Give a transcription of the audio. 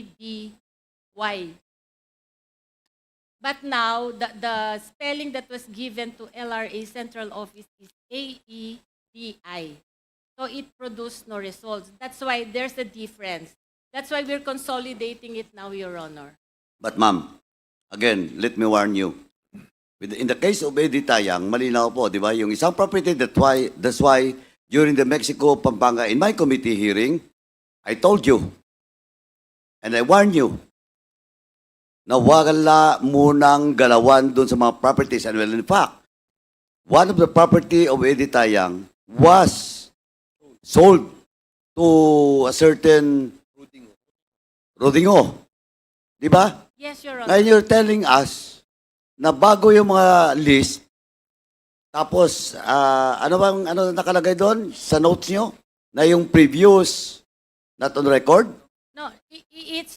A-E-D-Y. But now, the, the spelling that was given to LRA Central Office is A-E-D-I. So it produced no results. That's why there's a difference. That's why we're consolidating it now, Your Honor. But ma'am, again, let me warn you. In the case of Eddie Tayang, malinaw po, di ba? Yung isang property, that why, that's why during the Mexico Pampanga, in my committee hearing, I told you, and I warned you, na wala munang galawan dun sa mga properties. And well, in fact, one of the property of Eddie Tayang was sold to a certain Rodingo. Di ba? Yes, Your Honor. Ngayon you're telling us na bago yung mga list, tapos ah, ano bang ano nakalagay doon sa notes nyo? Na yung previous not on record? No, i- i- it's